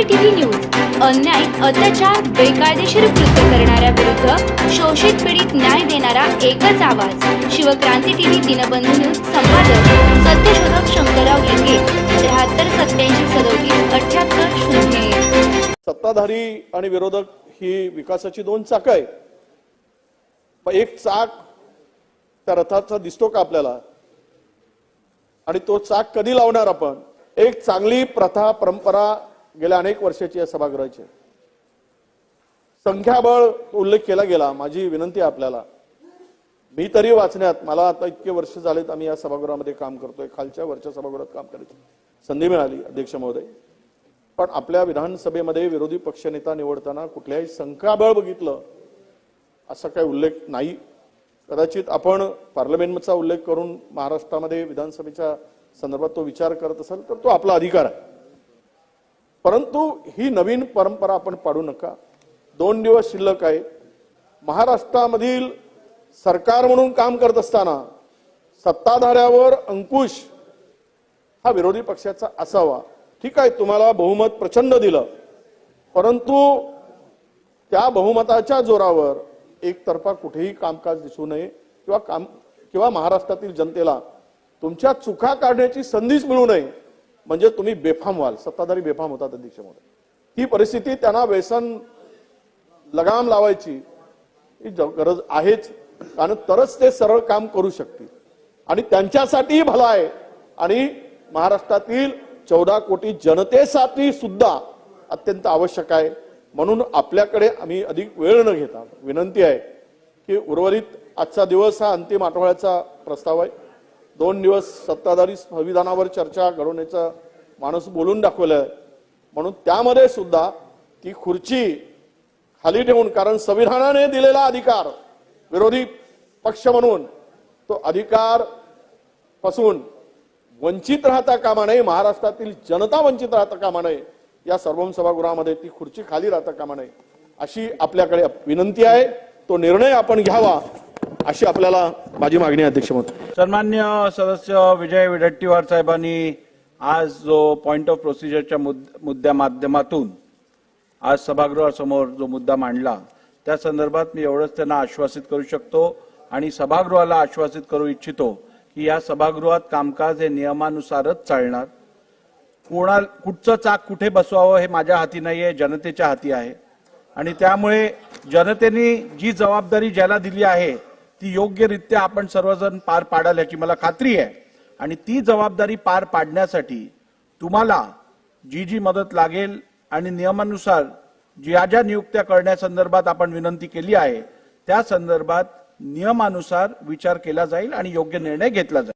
क्रांती TV news अन्याय अत्याचार बेकायदेशीर कृत्य करणाऱ्या विरुद्ध शोषित पीडित न्याय देणारा एकच आवाज. शिवक्रांती टीव्ही दिनबंधू न्यूज संपादक सत्यशोधक शंकरराव लिंगे त्र्याहत्तर सत्याऐंशी सदोतीस अठ्याहत्तर शून्य सत्ताधारी आणि विरोधक ही विकासाची दोन चाक आहे एक चाक त्या रथाचा दिसतो का आपल्याला? आणि तो चाक कधी लावणार आपण? एक चांगली प्रथा परंपरा गेल्या अनेक वर्षाची या सभागृहाची. संख्याबळ उल्लेख केला गेला माझी विनंती आपल्याला. मी तरी वाचण्यात मला आता इतके वर्ष झालेत आम्ही या सभागृहामध्ये काम करतोय खालच्या वरच्या सभागृहात काम करायची संधी मिळाली अध्यक्ष महोदय. पण आपल्या विधानसभेमध्ये विरोधी पक्षनेता निवडताना कुठल्याही संख्याबळ बघितलं असा काही उल्लेख नाही. कदाचित आपण पार्लमेंटचा उल्लेख करून महाराष्ट्रामध्ये विधानसभेच्या संदर्भात तो विचार करत असाल तर तो आपला अधिकार आहे. परंतु ही नवीन परंपरा आपण पाडू नका. दोन दिवस शिल्लक आहे. महाराष्ट्रामधील सरकार म्हणून काम करत असताना सत्ताधाऱ्यावर अंकुश हा विरोधी पक्षाचा असावा. ठीक आहे तुम्हाला बहुमत प्रचंड दिलं. परंतु त्या बहुमताच्या जोरावर एकतर्फा कुठेही कामकाज दिसू नये किंवा काम किंवा महाराष्ट्रातील जनतेला तुमच्या चुका काढण्याची संधीच मिळू नये. म्हणजे तुम्ही बेफाम व्हाल सत्ताधारी बेफाम होतात अध्यक्ष ही परिस्थिती त्यांना व्यसन लगाम लावायची ही गरज आहेच. कारण तरच ते सरळ काम करू शकतील. आणि त्यांच्यासाठीही भला आहे. आणि महाराष्ट्रातील चौदा कोटी जनतेसाठी सुद्धा अत्यंत आवश्यक आहे. म्हणून आपल्याकडे आम्ही अधिक वेळ न घेता विनंती आहे की उर्वरित आजचा दिवस हा अंतिम आठवड्याचा प्रस्ताव आहे. दोन दिवस सत्ताधारी संविधानावर चर्चा घडवण्याचा माणूस बोलून दाखवलं म्हणून त्यामध्ये सुद्धा ती खुर्ची खाली ठेवून कारण संविधानाने दिलेला अधिकार विरोधी पक्ष म्हणून तो अधिकारपासून वंचित राहता कामा नये महाराष्ट्रातील जनता वंचित राहता कामा नये या सर्वम सभागृहामध्ये ती खुर्ची खाली राहता कामा नये अशी आपल्याकडे विनंती आहे. तो निर्णय आपण घ्यावा. अशी आपल्याला माझी मागणी अध्यक्ष महोदय. सन्मान्य सदस्य विजय विडट्टीवार साहेबांनी आज जो पॉइंट ऑफ प्रोसिजरच्या मुद- मुद्द्या माध्यमातून आज सभागृहासमोर जो मुद्दा मांडला त्या संदर्भात मी एवढंच त्यांना आश्वासित करू शकतो आणि सभागृहाला आश्वासित करू इच्छितो की या सभागृहात कामकाज हे नियमानुसारच चालणार. कोणा कुठचं चाक कुठे बसवावं हे माझ्या हाती नाही आहे जनतेच्या हाती आहे. आणि त्यामुळे जनतेने जी जबाबदारी ज्याला दिली आहे ती योग्यरित्या आपण सर्वजण पार पाडाल याची मला खात्री आहे. आणि ती जबाबदारी पार पाडण्यासाठी तुम्हाला जी जी मदत लागेल आणि नियमानुसार ज्या ज्या नियुक्त्या करण्यासंदर्भात आपण विनंती केली आहे त्या संदर्भात नियमानुसार विचार केला जाईल आणि योग्य निर्णय घेतला जाईल.